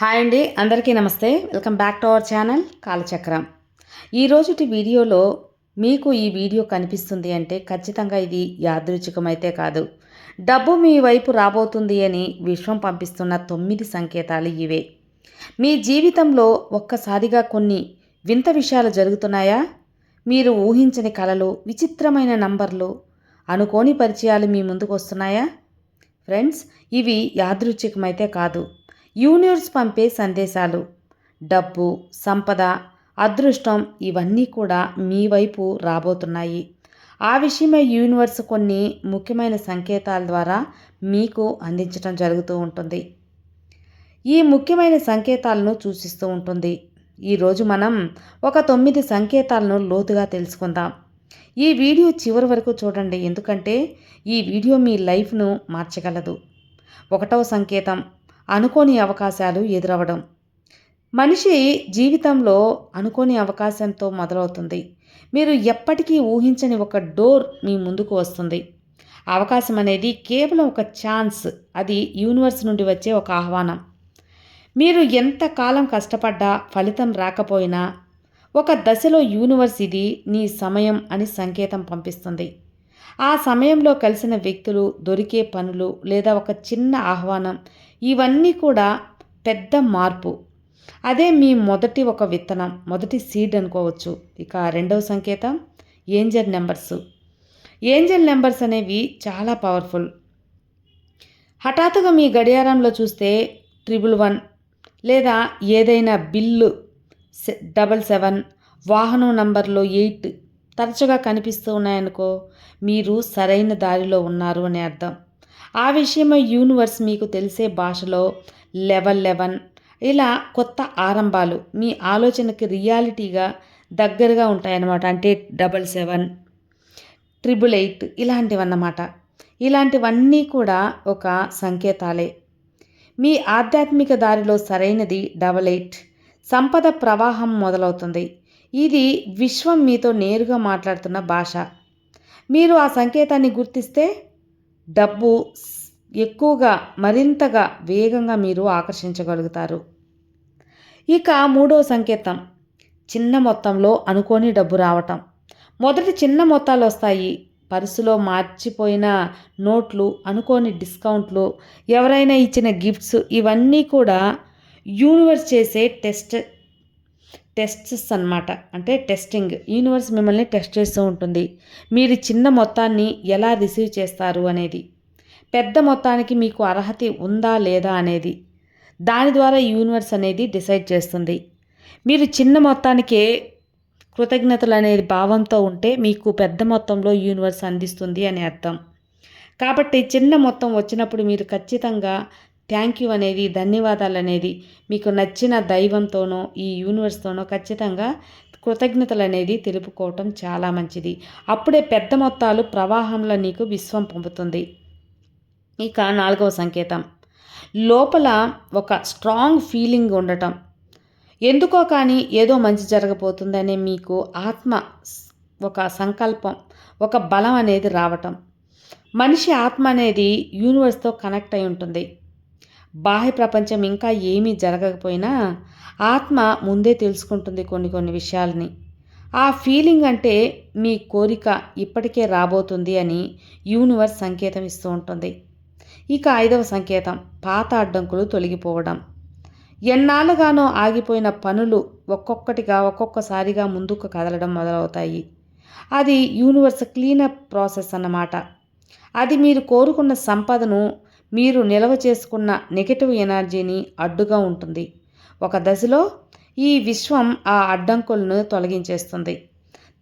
Hi అండి అందరికీ నమస్తే. Welcome back to our channel Kalachakram. ఈరోజుటి వీడియోలో మీకు ఈ వీడియో కనిపిస్తుంది అంటే ఖచ్చితంగా ఇది యాదృచ్ఛికమైతే కాదు. డబ్బు మీ వైపు రాబోతుంది అని విశ్వం పంపిస్తున్న తొమ్మిది సంకేతాలు ఇవే. మీ జీవితంలో ఒక్కసారిగా కొన్ని వింత విషయాలు జరుగుతున్నాయా? మీరు ఊహించని కళలు విచిత్రమైన నంబర్లు అనుకోని పరిచయాలు మీ ముందుకు వస్తున్నాయా? ఫ్రెండ్స్ ఇవి యాదృచ్ఛికమైతే కాదు. యూనివర్స్ పంపే సందేశాలు డబ్బు సంపద అదృష్టం ఇవన్నీ కూడా మీ వైపు రాబోతున్నాయి. ఆ విషయమై యూనివర్స్ కొన్ని ముఖ్యమైన సంకేతాల ద్వారా మీకు అందించడం జరుగుతూ ఉంటుంది. ఈ ముఖ్యమైన సంకేతాలను సూచిస్తూ ఉంటుంది. ఈరోజు మనం ఒక తొమ్మిది సంకేతాలను లోతుగా తెలుసుకుందాం. ఈ వీడియో చివరి వరకు చూడండి ఎందుకంటే ఈ వీడియో మీ లైఫ్ను మార్చగలదు. ఒకటవ సంకేతం అనుకోని అవకాశాలు ఎదురవడం. మనిషి జీవితంలో అనుకోని అవకాశంతో మొదలవుతుంది. మీరు ఎప్పటికీ ఊహించని ఒక డోర్ మీ ముందుకు వస్తుంది. అవకాశం అనేది కేవలం ఒక ఛాన్స్ అది యూనివర్స్ నుండి వచ్చే ఒక ఆహ్వానం. మీరు ఎంతకాలం కష్టపడ్డా ఫలితం రాకపోయినా ఒక దశలో యూనివర్స్ ఇది నీ సమయం అని సంకేతం పంపిస్తుంది. ఆ సమయంలో కలిసిన వ్యక్తులు దొరికే పనులు లేదా ఒక చిన్న ఆహ్వానం ఇవన్నీ కూడా పెద్ద మార్పు. అదే మీ మొదటి ఒక విత్తనం మొదటి సీడ్ అనుకోవచ్చు. ఇక రెండవ సంకేతం ఏంజల్ నెంబర్స్. ఏంజల్ నెంబర్స్ అనేవి చాలా పవర్ఫుల్. హఠాత్తుగా మీ గడియారంలో చూస్తే ట్రిపుల్ వన్ లేదా ఏదైనా బిల్లు డబల్ సెవెన్ వాహనం నంబర్లో ఎయిట్ తరచుగా కనిపిస్తూ ఉన్నాయనుకో మీరు సరైన దారిలో ఉన్నారు అని అర్థం. ఆ విషయమై యూనివర్స్ మీకు తెలిసే భాషలో లెవెల్ లెవెన్ ఇలా కొత్త ఆరంభాలు మీ ఆలోచనకి రియాలిటీగా దగ్గరగా ఉంటాయన్నమాట. అంటే డబల్ సెవెన్ ట్రిపుల్ ఎయిట్ ఇలాంటివన్నమాట. ఇలాంటివన్నీ కూడా ఒక సంకేతాలే. మీ ఆధ్యాత్మిక దారిలో సరైనది డబల్ ఎయిట్. సంపద ప్రవాహం మొదలవుతుంది. ఇది విశ్వం మీతో నేరుగా మాట్లాడుతున్న భాష. మీరు ఆ సంకేతాన్ని గుర్తిస్తే డబ్బు ఎక్కువగా మరింతగా వేగంగా మీరు ఆకర్షించగలుగుతారు. ఇక మూడో సంకేతం. చిన్న మొత్తంలో అనుకోని డబ్బు రావటం. మొదటి చిన్న మొత్తాలు వస్తాయి. పర్సులో మార్చిపోయిన నోట్లు అనుకోని డిస్కౌంట్లు ఎవరైనా ఇచ్చిన గిఫ్ట్స్ ఇవన్నీ కూడా యూనివర్స్ చేసే టెస్ట్ టెస్ట్స్ అనమాట అంటే టెస్టింగ్ యూనివర్స్ మిమ్మల్ని టెస్ట్ చేస్తూ ఉంటుంది. మీరు చిన్న మొత్తాన్ని ఎలా రిసీవ్ చేస్తారు అనేది. పెద్ద మొత్తానికి మీకు అర్హత ఉందా లేదా అనేది. దాని ద్వారా యూనివర్స్ అనేది డిసైడ్ చేస్తుంది. మీరు చిన్న మొత్తానికే కృతజ్ఞతలు అనేది భావంతో ఉంటే మీకు పెద్ద మొత్తంలో యూనివర్స్ అందిస్తుంది అని అర్థం. కాబట్టి చిన్న మొత్తం వచ్చినప్పుడు మీరు ఖచ్చితంగా థ్యాంక్ యూ అనేది ధన్యవాదాలు అనేది మీకు నచ్చిన దైవంతోనో ఈ యూనివర్స్తోనో ఖచ్చితంగా కృతజ్ఞతలు అనేది తెలుపుకోవటం చాలా మంచిది. అప్పుడే పెద్ద మొత్తాలు ప్రవాహంలో నీకు విశ్వం పంపుతుంది ఇక నాలుగవ సంకేతం. లోపల ఒక స్ట్రాంగ్ ఫీలింగ్ ఉండటం. ఎందుకో కానీ ఏదో మంచి జరగబోతుందనే మీకు ఆత్మ ఒక సంకల్పం ఒక బలం అనేది రావటం. మనిషి ఆత్మ అనేది యూనివర్స్తో కనెక్ట్ అయి ఉంటుంది. బాహ్య ప్రపంచం ఇంకా ఏమీ జరగకపోయినా ఆత్మ ముందే తెలుసుకుంటుంది కొన్ని కొన్ని విషయాలని. ఆ ఫీలింగ్ అంటే మీ కోరిక ఇప్పటికే రాబోతుంది అని యూనివర్స్ సంకేతం ఇస్తూ ఉంటుంది. ఇక ఐదవ సంకేతం పాత అడ్డంకులు తొలగిపోవడం. ఎన్నాళ్ళుగానో ఆగిపోయిన పనులు ఒక్కొక్కటిగా ఒక్కొక్కసారిగా ముందుకు కదలడం మొదలవుతాయి. అది యూనివర్స్ క్లీనప్ ప్రాసెస్ అన్నమాట. అది మీరు కోరుకున్న సంపదను మీరు నిల్వ చేసుకున్న నెగటివ్ ఎనర్జీని అడ్డుగా ఉంటుంది. ఒక దశలో ఈ విశ్వం ఆ అడ్డంకులను తొలగించేస్తుంది.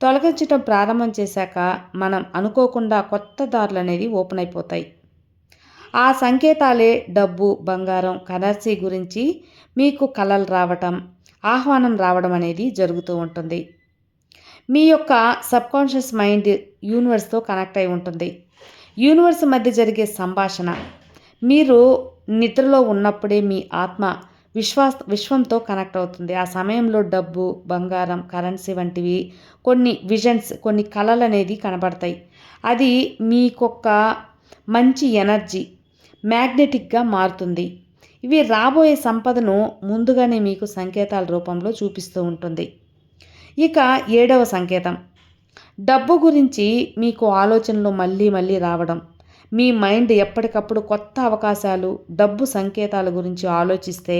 తొలగించడం ప్రారంభం చేశాక మనం అనుకోకుండా కొత్త దారులు అనేది ఓపెన్ అయిపోతాయి. ఆ సంకేతాలే డబ్బు బంగారం కరెన్సీ గురించి మీకు కళలు రావటం ఆహ్వానం రావడం అనేది జరుగుతూ ఉంటుంది. మీ యొక్క సబ్కాన్షియస్ మైండ్ యూనివర్స్తో కనెక్ట్ అయి ఉంటుంది. యూనివర్స్ మధ్య జరిగే సంభాషణ మీరు నిద్రలో ఉన్నప్పుడే మీ ఆత్మ విశ్వాస విశ్వంతో కనెక్ట్ అవుతుంది. ఆ సమయంలో డబ్బు బంగారం కరెన్సీ వంటివి కొన్ని విజన్స్ కొన్ని కళలు అనేది కనబడతాయి. అది మీకొక మంచి ఎనర్జీ మ్యాగ్నెటిక్గా మారుతుంది. ఇవి రాబోయే సంపదను ముందుగానే మీకు సంకేతాల రూపంలో చూపిస్తూ ఉంటుంది. ఇక ఏడవ సంకేతం. డబ్బు గురించి మీకు ఆలోచనలు మళ్ళీ మళ్ళీ రావడం. మీ మైండ్ ఎప్పటికప్పుడు కొత్త అవకాశాలు డబ్బు సంకేతాల గురించి ఆలోచిస్తే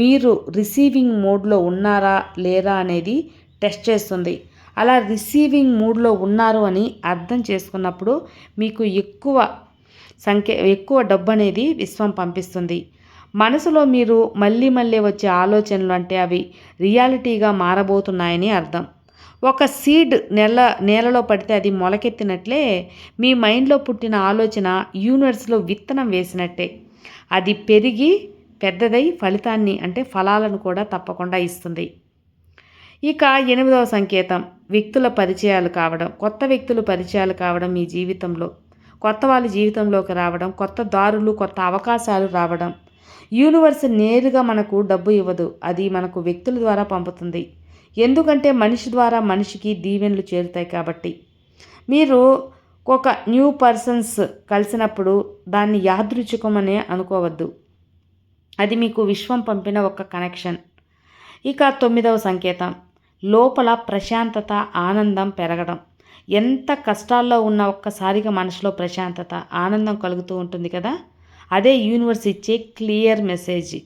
మీరు రిసీవింగ్ మోడ్లో ఉన్నారా లేరా అనేది టెస్ట్ చేస్తుంది. అలా రిసీవింగ్ మూడ్లో ఉన్నారు అని అర్థం చేసుకున్నప్పుడు మీకు ఎక్కువ సంఖ్య ఎక్కువ డబ్బు అనేది విశ్వం పంపిస్తుంది. మనసులో మీరు మళ్ళీ మళ్ళీ వచ్చే ఆలోచనలు అంటే అవి రియాలిటీగా మారబోతున్నాయని అర్థం. ఒక సీడ్ నెల నేలలో పడితే అది మొలకెత్తినట్లే మీ మైండ్లో పుట్టిన ఆలోచన యూనివర్స్లో విత్తనం వేసినట్టే. అది పెరిగి పెద్దదై ఫలితాన్ని అంటే ఫలాలను కూడా తప్పకుండా ఇస్తుంది. ఇక ఎనిమిదవ సంకేతం వ్యక్తుల పరిచయాలు కావడం. కొత్త వ్యక్తులు పరిచయాలు కావడం మీ జీవితంలో. కొత్త వాళ్ళ జీవితంలోకి రావడం కొత్త దారులు కొత్త అవకాశాలు రావడం. యూనివర్స్ నేరుగా మనకు డబ్బు ఇవ్వదు. అది మనకు వ్యక్తుల ద్వారా పంపుతుంది. ఎందుకంటే మనిషి ద్వారా మనిషికి దీవెనలు చేరుతాయి కాబట్టి. మీరు ఒక న్యూ పర్సన్స్ కలిసినప్పుడు దాన్ని యాదృచ్ఛికమనే అనుకోవద్దు. అది మీకు విశ్వం పంపిన ఒక కనెక్షన్. ఇక తొమ్మిదవ సంకేతం. లోపల ప్రశాంతత ఆనందం పెరగడం. ఎంత కష్టాల్లో ఉన్న ఒక్కసారిగా మనసులో ప్రశాంతత ఆనందం కలుగుతూ ఉంటుంది కదా? అదే యూనివర్స్ ఇచ్చే క్లియర్ మెసేజ్.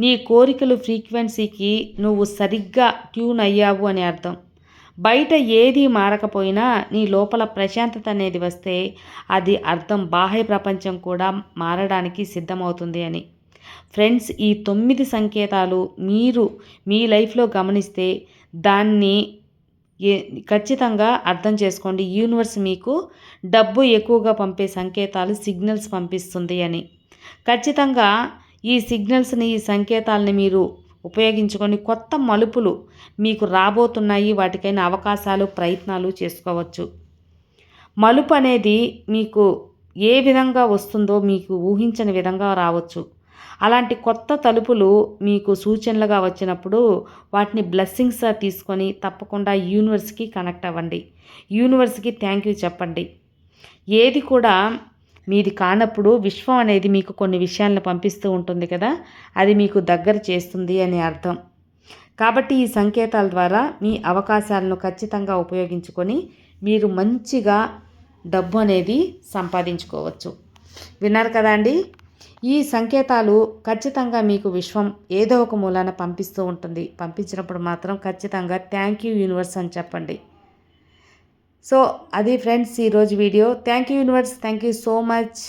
నీ కోరికలు ఫ్రీక్వెన్సీకి నువ్వు సరిగ్గా ట్యూన్ అయ్యావు అని అర్థం. బయట ఏది మారకపోయినా నీ లోపల ప్రశాంతత అనేది వస్తే అది అర్థం బాహ్య ప్రపంచం కూడా మారడానికి సిద్ధమవుతుంది అని. ఫ్రెండ్స్ ఈ తొమ్మిది సంకేతాలు మీరు మీ లైఫ్లో గమనిస్తే దాన్ని ఏ ఖచ్చితంగా అర్థం చేసుకోండి. యూనివర్స్ మీకు డబ్బు ఎక్కువగా పంపే సంకేతాలు సిగ్నల్స్ పంపిస్తుంది అని. ఖచ్చితంగా ఈ సిగ్నల్స్ని ఈ సంకేతాలని మీరు ఉపయోగించుకొని కొత్త మలుపులు మీకు రాబోతున్నాయి. వాటికైన అవకాశాలు ప్రయత్నాలు చేసుకోవచ్చు. మలుపు అనేది మీకు ఏ విధంగా వస్తుందో మీకు ఊహించని విధంగా రావచ్చు. అలాంటి కొత్త తలుపులు మీకు సూచనలుగా వచ్చినప్పుడు వాటిని బ్లెస్సింగ్స్గా తీసుకొని తప్పకుండా యూనివర్స్కి కనెక్ట్ అవ్వండి. యూనివర్స్కి థ్యాంక్ యూ చెప్పండి. ఏది కూడా మీది కానప్పుడు విశ్వం అనేది మీకు కొన్ని విషయాలను పంపిస్తూ ఉంటుంది కదా? అది మీకు దగ్గర చేస్తుంది అని అర్థం. కాబట్టి ఈ సంకేతాల ద్వారా మీ అవకాశాలను ఖచ్చితంగా ఉపయోగించుకొని మీరు మంచిగా డబ్బు అనేది సంపాదించుకోవచ్చు. విన్నారు కదా అండి? ఈ సంకేతాలు ఖచ్చితంగా మీకు విశ్వం ఏదో ఒక మూలాన పంపిస్తూ ఉంటుంది. పంపించినప్పుడు మాత్రం ఖచ్చితంగా థ్యాంక్ యూ యూనివర్స్ అని చెప్పండి. సో అది ఫ్రెండ్స్ ఈరోజు video thank you universe thank you so much